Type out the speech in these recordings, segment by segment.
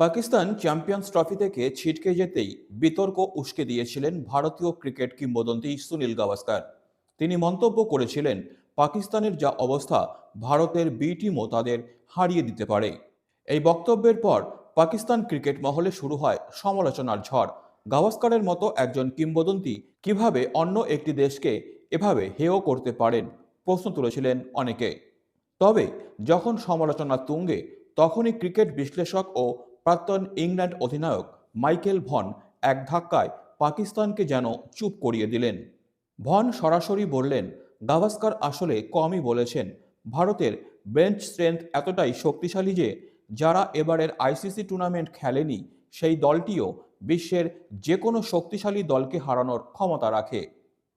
Pakistan champions trophy থেকে ছিটকে যেতেই বিতর্ক উস্কে দিয়েছিলেন ভারতীয় ক্রিকেট কিংবদন্তি সুনীল গাভাস্কার। তিনি মন্তব্য করেছিলেন, পাকিস্তানের যা অবস্থা, ভারতের বি টিমও তাদের হারিয়ে দিতে পারে। এই বক্তব্যের পর পাকিস্তান ক্রিকেট মহলে শুরু হয় সমালোচনার ঝড়। গাভাস্কারের মতো একজন কিংবদন্তি কীভাবে অন্য একটি দেশকে এভাবে হেয় করতে পারেন, প্রশ্ন তুলেছিলেন অনেকে। তবে যখন সমালোচনা তুঙ্গে, তখনই ক্রিকেট বিশ্লেষক ও প্রাক্তন ইংল্যান্ড অধিনায়ক মাইকেল ভন এক ধাক্কায় পাকিস্তানকে যেন চুপ করিয়ে দিলেন। ভন সরাসরি বললেন, গাভাস্কার আসলে কমই বলেছেন। ভারতের বেঞ্চ স্ট্রেংথ এতটাই শক্তিশালী যে, যারা এবারের আইসিসি টুর্নামেন্ট খেলেনি, সেই দলটিও বিশ্বের যে কোনো শক্তিশালী দলকে হারানোর ক্ষমতা রাখে।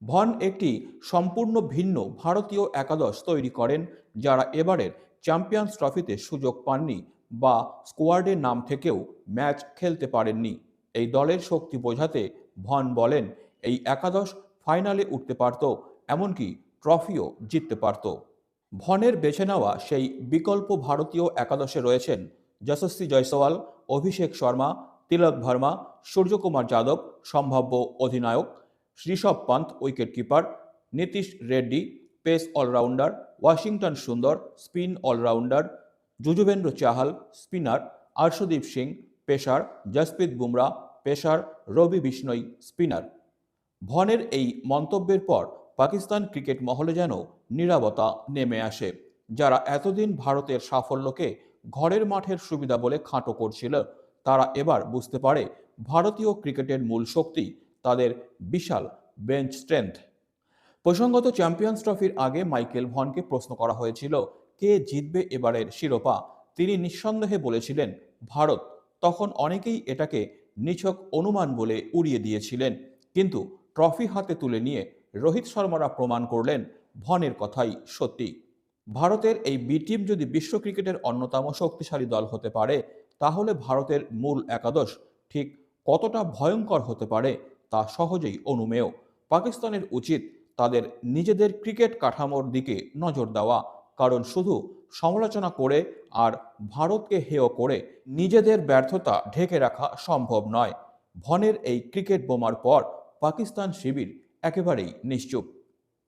ভন একটি সম্পূর্ণ ভিন্ন ভারতীয় একাদশ তৈরি করেন, যারা এবারের চ্যাম্পিয়ন্স ট্রফিতে সুযোগ পাননি। বা স্কোয়াডের নাম থেকেও ম্যাচ খেলতে পারেননি। এই দলের শক্তি বোঝাতে ভন বলেন, এই একাদশ ফাইনালে উঠতে পারত, এমনকি ট্রফিও জিততে পারত। ভনের বেছে নেওয়া সেই বিকল্প ভারতীয় একাদশে রয়েছেন যশস্বী জয়সওয়াল, অভিষেক শর্মা, তিলক ভার্মা, সূর্যকুমার যাদব, সম্ভাব্য অধিনায়ক, Rishabh Pant wicket keeper Nitish Reddy, pace allrounder, Washington Sundar, spin allrounder Yuzvendra Chahal, spinner Arshdeep Singh pacer Jasprit Bumrah পেশার রবি বিষ্ণই, স্পিনার। ভনের এই মন্তব্যের পর পাকিস্তান ক্রিকেট মহলে যেন নীরবতা নেমে আসে, যারা এতদিন ভারতের সাফল্যকে ঘরের মাঠের সুবিধা বলে খাঁটো করছিল, তারা এবার বুঝতে পারে ভারতীয় ক্রিকেটের মূল শক্তি তাদের বিশাল বেঞ্চ স্ট্রেংথ প্রসঙ্গত চ্যাম্পিয়ন্স ট্রফির আগে মাইকেল ভনকে প্রশ্ন করা হয়েছিল কে জিতবে এবারের শিরোপা? তিনি নিঃসন্দেহে বলেছিলেন, ভারত। তখন অনেকেই এটাকে নিছক অনুমান বলে উড়িয়ে দিয়েছিলেন। কিন্তু ট্রফি হাতে তুলে নিয়ে রোহিত শর্মারা প্রমাণ করলেন, ভনের কথাই সত্যি। ভারতের এই বি টিম যদি বিশ্ব ক্রিকেটের অন্যতম শক্তিশালী দল হতে পারে, তাহলে ভারতের মূল একাদশ ঠিক কতটা ভয়ঙ্কর হতে পারে তা সহজেই অনুমেয়। পাকিস্তানের উচিত তাদের নিজেদের ক্রিকেট কাঠামোর দিকে নজর দেওয়া। কারণ শুধু সমালোচনা করে আর ভারতকে হেয় করে নিজেদের ব্যর্থতা ঢেকে রাখা সম্ভব নয়। ভনের এই ক্রিকেট বোমার পর পাকিস্তান শিবির একেবারেই নিশ্চুপ।